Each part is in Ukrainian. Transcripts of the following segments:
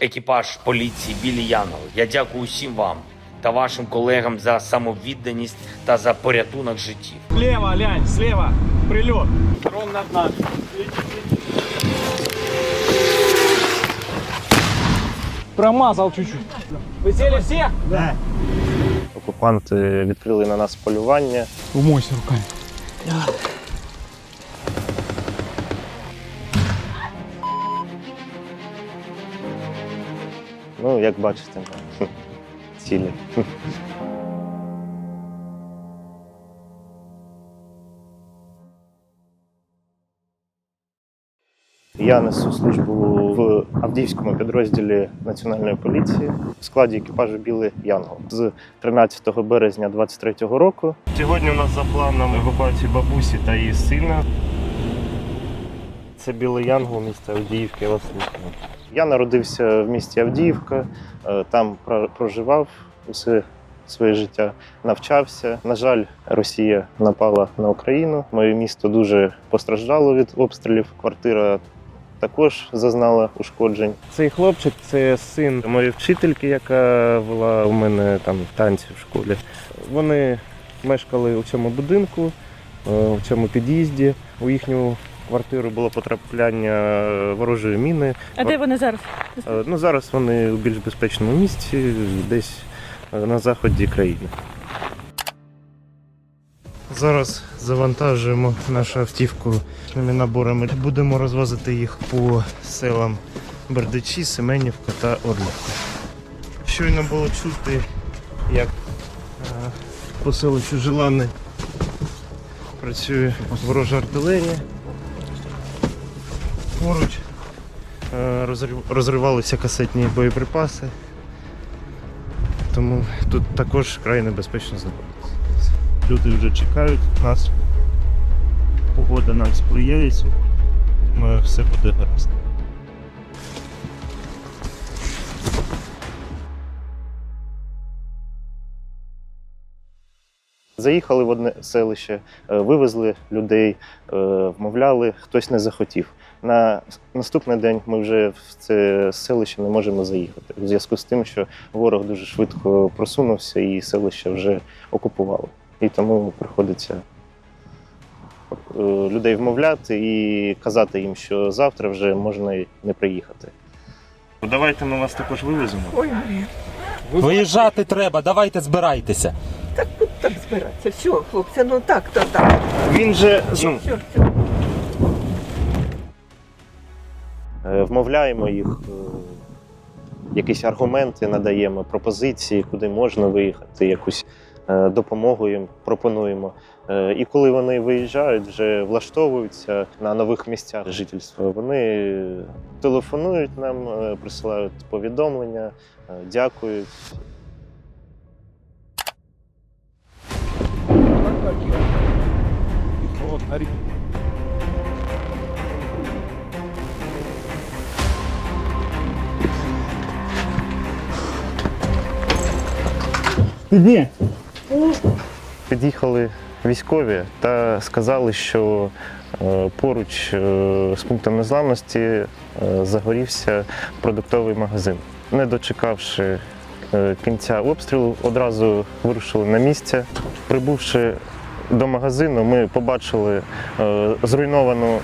екіпаж поліції Білі Янгол. Я дякую усім вам та вашим колегам за самовідданість та за порятунок життів. Слева, глянь, слева. Прилет. Дрон над нами. Промазал чуть-чуть. Вы сели все? Да. Окупанти відкрили на нас полювання. Умойся руками. Ну, як бачите, цілі. Я несу службу в Авдіївському підрозділі Національної поліції в складі екіпажу Білий Янгол з 13 березня 2023 року. Сьогодні у нас за планом евакуації бабусі та її сина. Це Білий Янгол, місто Авдіївка, я вас слухаю. Я народився в місті Авдіївка, е, там про- проживав усе своє життя, навчався. На жаль, Росія напала на Україну. Моє місто дуже постраждало від обстрілів. Квартира також зазнала ушкоджень. Цей хлопчик це син моєї вчительки, яка вела у мене там танці в школі. Вони мешкали у цьому будинку, е, у цьому під'їзді. У їхню квартиру було потрапляння ворожої міни. А де вони зараз? Е, Ну, зараз вони у більш безпечному місці, десь е, на заході країни. Зараз завантажуємо нашу автівку ними наборами. Будемо розвозити їх по селам Бердичі, Семенівка та Орлівка. Щойно було чути, як е, по селищу Желани працює ворожа артилерія. Поруч Е, розривалися касетні боєприпаси. Тому тут також край небезпечно знаходитися. Люди вже чекають нас. Погода нам сприяє. Думаю, все буде гаразд. Заїхали в одне селище, е, вивезли людей, е, вмовляли, хтось не захотів. На наступний день ми вже в це селище не можемо заїхати. У зв'язку з тим, що ворог дуже швидко просунувся і селище вже окупували. І тому приходиться е, людей вмовляти і казати їм, що завтра вже можна не приїхати. Давайте ми вас також вивеземо. Ой, блін, Виїжджати треба, давайте збирайтеся. так тут так збиратися. Все, хлопці, ну так, то так. Він же ну, Все, все. Вмовляємо їх, е, якісь аргументи надаємо, пропозиції, куди можна виїхати, якусь е, допомогу їм пропонуємо. Е, І коли вони виїжджають, вже влаштовуються на нових місцях жительства, вони телефонують нам, присилають повідомлення, дякують. Вот, гори. Ні. Під'їхали військові та сказали, що е, поруч е, з пунктом незламності е, загорівся продуктовий магазин. Не дочекавши кінця обстрілу, одразу вирушили на місце. Прибувши до магазину, ми побачили зруйновану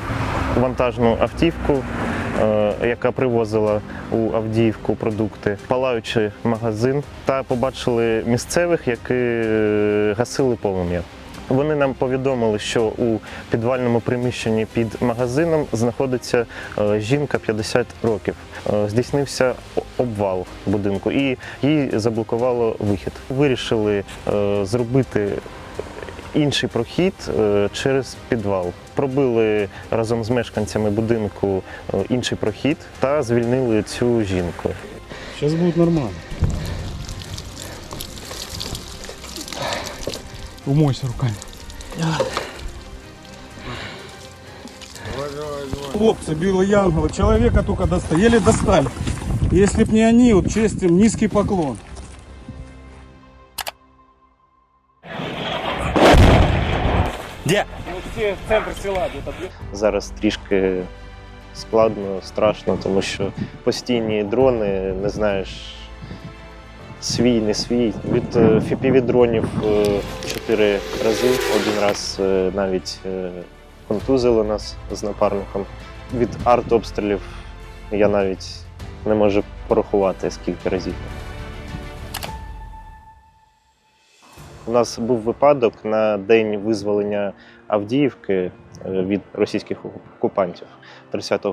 вантажну автівку, яка привозила у Авдіївку продукти, палаючи магазин, та побачили місцевих, які е, гасили полум'я. Вони нам повідомили, що у підвальному приміщенні під магазином знаходиться е, жінка 50 років. Е, Здійснився обвал будинку і їй заблокувало вихід. Вирішили е, зробити інший прохід е, через підвал. Пробили разом з мешканцями будинку е, інший прохід та звільнили цю жінку. Сейчас будет нормально. Умойся руками. Хлопцы, Билла Янгова, человека только достали. Еле достали. Если б не они, вот честь им, низкий поклон. Де? Ну, все в центр села где-то. Зараз трішки складно, страшно, тому що постійні дрони, не знаєш, свій, не свій. Від fpv дронів е, чотири рази, один раз е, навіть е, контузило нас з напарником. Від артобстрілів я навіть не можу порахувати скільки разів. У нас був випадок на день визволення Авдіївки е, від російських окупантів 30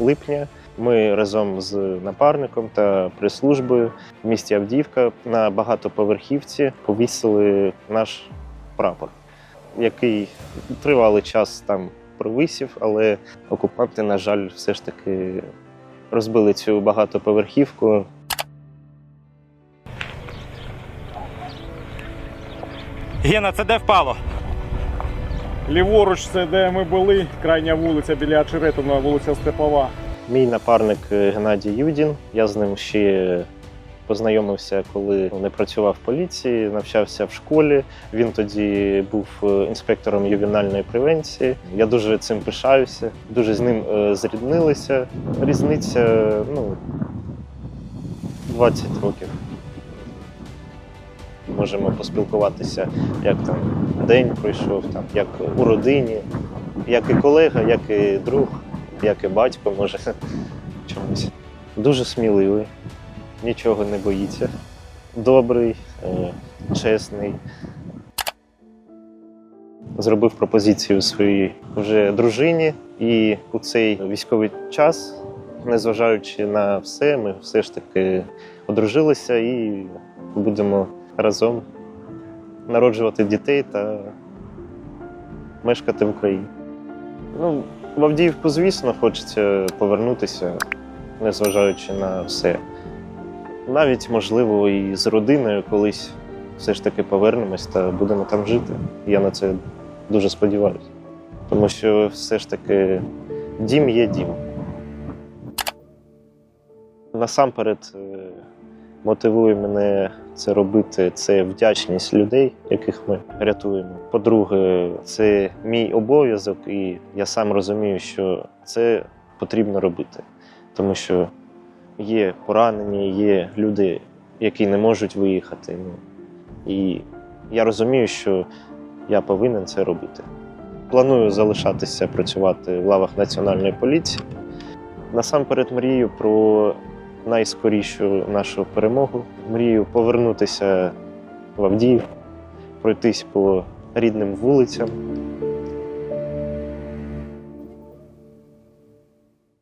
липня. Ми разом з напарником та прес-службою в місті Авдіївка на багатоповерхівці повісили наш прапор, який тривалий час там провисів, але окупанти, на жаль, все ж таки розбили цю багатоповерхівку. Гена, це де впало? Ліворуч, це де ми були, крайня вулиця біля Очеретина, вулиця Степова. Мій напарник е, Геннадій Юдін. Я з ним ще познайомився, коли не працював в поліції, навчався в школі. Він тоді був е, інспектором ювенальної превенції. Я дуже цим пишаюся, дуже з ним е, зріднилися. Різниця ну, 20 років. Можемо поспілкуватися, як там день пройшов, там, як у родині, як і колега, як і друг, як і батько, може чомусь. Дуже сміливий, нічого не боїться. Добрий, е, чесний. Зробив пропозицію своїй вже дружині, і у цей військовий час, незважаючи на все, ми все ж таки одружилися і будемо разом народжувати дітей та мешкати в Україні. Ну, в Авдіївку, звісно, хочеться повернутися, незважаючи на все. Навіть, можливо, і з родиною колись все ж таки повернемось та будемо там жити. Я на це дуже сподіваюся. Тому що все ж таки дім є дім. Насамперед е, мотивує мене це робити це вдячність людей, яких ми рятуємо. По-друге, це мій обов'язок, і я сам розумію, що це потрібно робити, тому що є поранені, є люди, які не можуть виїхати. Ну, і я розумію, що я повинен це робити. Планую залишатися працювати в лавах національної поліції. Насамперед мрію про найскорішу нашу перемогу. Мрію повернутися в Авдіїв, пройтись по рідним вулицям,